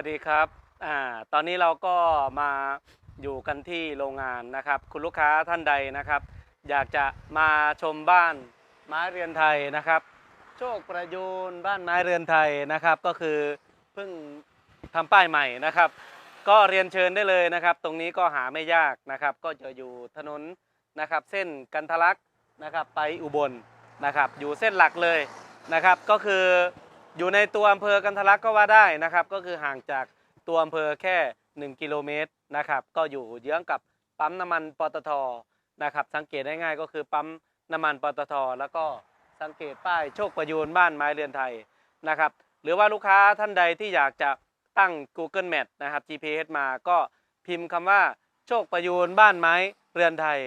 สวัสดีครับอ่าตอนนี้เราก็มาอยู่กันที่โรงงานนะครับ คุณลูกค้าท่านใดนะครับ อยากจะมาชมบ้านไม้เรือนไทยนะครับ โชคประยูนบ้านไม้เรือนไทยนะครับ ก็คือเพิ่งทำป้ายใหม่นะครับ ก็เรียนเชิญได้เลยนะครับ ตรงนี้ก็หาไม่ยากนะครับ ก็จะอยู่ถนนนะครับ เส้นกันทะลักนะครับไปอุบลนะครับ อยู่เส้นหลักเลยนะครับ ก็คือ อยู่ในตัวอำเภอกันทะลักก็ว่าได้นะครับ ก็คือห่างจากตัวอำเภอแค่ 1 กิโลเมตรนะครับ ก็อยู่เยื้องกับปั๊มน้ำมันปตทนะครับ สังเกตได้ง่ายก็คือปั๊มน้ำมันปตท แล้วก็สังเกตป้ายโชคประยูนบ้านไม้เรือนไทยนะครับ หรือว่าลูกค้าท่านใดที่อยากจะตั้ง Google Map นะครับ GPS มาก็พิมพ์คำว่าโชคประยูนบ้านไม้เรือนไทย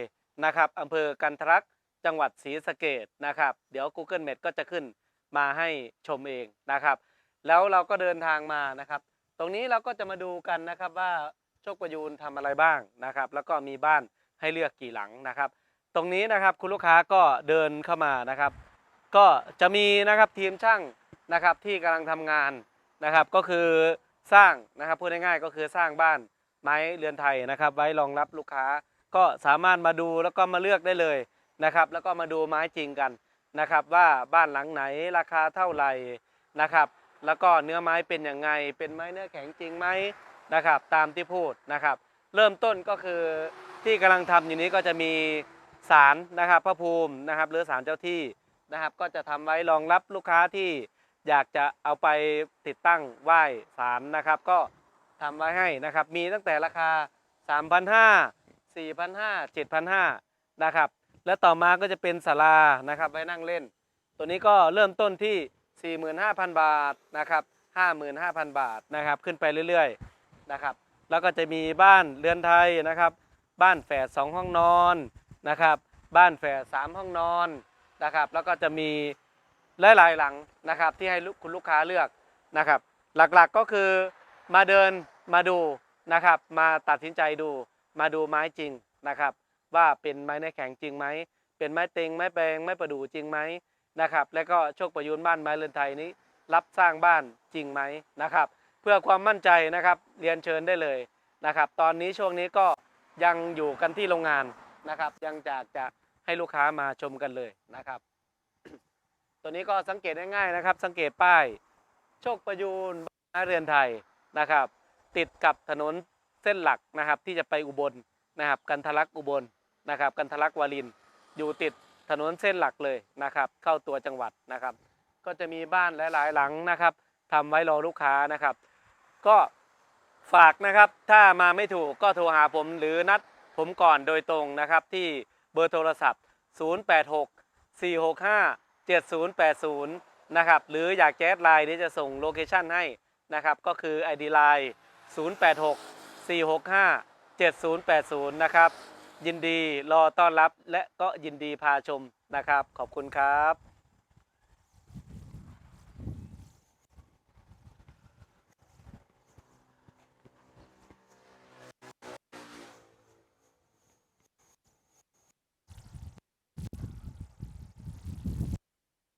นะครับอำเภอกันทะลักจังหวัดศรีสะเกดนะครับ เดี๋ยว Google Map ก็จะขึ้น มาให้ชมเองนะครับ แล้วเราก็เดินทางมานะครับ ตรงนี้เราก็จะมาดูกันนะครับว่าโชคประยูนทำอะไรบ้างนะครับ แล้วก็มีบ้านให้เลือกกี่หลังนะครับ ตรงนี้นะครับคุณลูกค้าก็เดินเข้ามานะครับ ก็จะมีนะครับทีมช่างนะครับที่กำลังทำงานนะครับ ก็คือสร้างนะครับพูดง่ายๆก็คือสร้างบ้านไม้เรือนไทยนะครับ ไว้รองรับลูกค้าก็สามารถมาดูแล้วก็มาเลือกได้เลยนะครับ แล้วก็มาดูไม้จริงกัน นะครับว่าบ้านหลังไหนราคาเท่าไหร่นะครับ แล้วก็เนื้อไม้เป็นยังไง เป็นไม้เนื้อแข็งจริงไหมนะครับ ตามที่พูดนะครับ เริ่มต้นก็คือที่กำลังทำอยู่นี้ก็จะมีศาลนะครับพระภูมินะครับ หรือศาลเจ้าที่นะครับ ก็จะทำไว้รองรับลูกค้าที่อยากจะเอาไปติดตั้งไหว้ศาลนะครับ ก็ทำไว้ให้นะครับ มีตั้งแต่ราคา 3,500 4,500 7,500นะครับ แล้วต่อมาก็จะเป็นศาลานะครับไว้นั่งเล่น ตัวนี้ก็เริ่มต้นที่ 45,000 บาทนะครับ55,000 บาทนะครับขึ้นไปเรื่อยๆนะครับแล้วก็จะมีบ้านเรือนไทยนะครับ บ้านแฝด2ห้องนอนนะครับบ้านแฝด3ห้องนอนนะครับแล้วก็จะมีหลายๆหลังนะครับที่ให้คุณลูกค้าเลือกนะครับ หลักๆก็คือมาเดินมาดูนะครับ มาตัดสินใจดูมาดูไม้จริงนะครับ ว่าเป็นไม้เนื้อแข็งจริงไหม เป็นไม้เต็งไม้แปลงไม้ประดู่จริงไหมนะครับ แล้วก็โชคประยูนบ้านไม้เรือนไทยนี้ รับสร้างบ้านจริงไหมนะครับ เพื่อความมั่นใจนะครับเรียนเชิญได้เลยนะครับ ตอนนี้ช่วงนี้ก็ยังอยู่กันที่โรงงานนะครับ ยังจากจะให้ลูกค้ามาชมกันเลยนะครับ ตัวนี้ก็สังเกตง่ายๆนะครับ สังเกตป้าย โชคประยูนบ้านไม้เรือนไทยนะครับ ติดกับถนนเส้นหลักนะครับ ที่จะไปอุบลนะครับ กันทะลักอุบล นะครับกันทะลักวารินอยู่ติดถนนเส้นหลักเลยนะครับ เข้าตัวจังหวัดนะครับ ก็จะมีบ้านหลาย ๆ หลังนะครับทำไว้รอลูกค้านะครับ ก็ฝากนะครับถ้ามาไม่ถูกก็โทรหาผมหรือนัดผมก่อนโดยตรงนะครับ ที่เบอร์โทรศัพท์ 086 465 7080 นะครับ หรืออยากแจ๊ดไลน์ที่จะส่งโลเคชั่นให้นะครับ ก็คือ ID Line 086 465 7080 นะครับ ยินดีรอต้อนรับและก็ยินดีพาชมนะครับ ขอบคุณครับ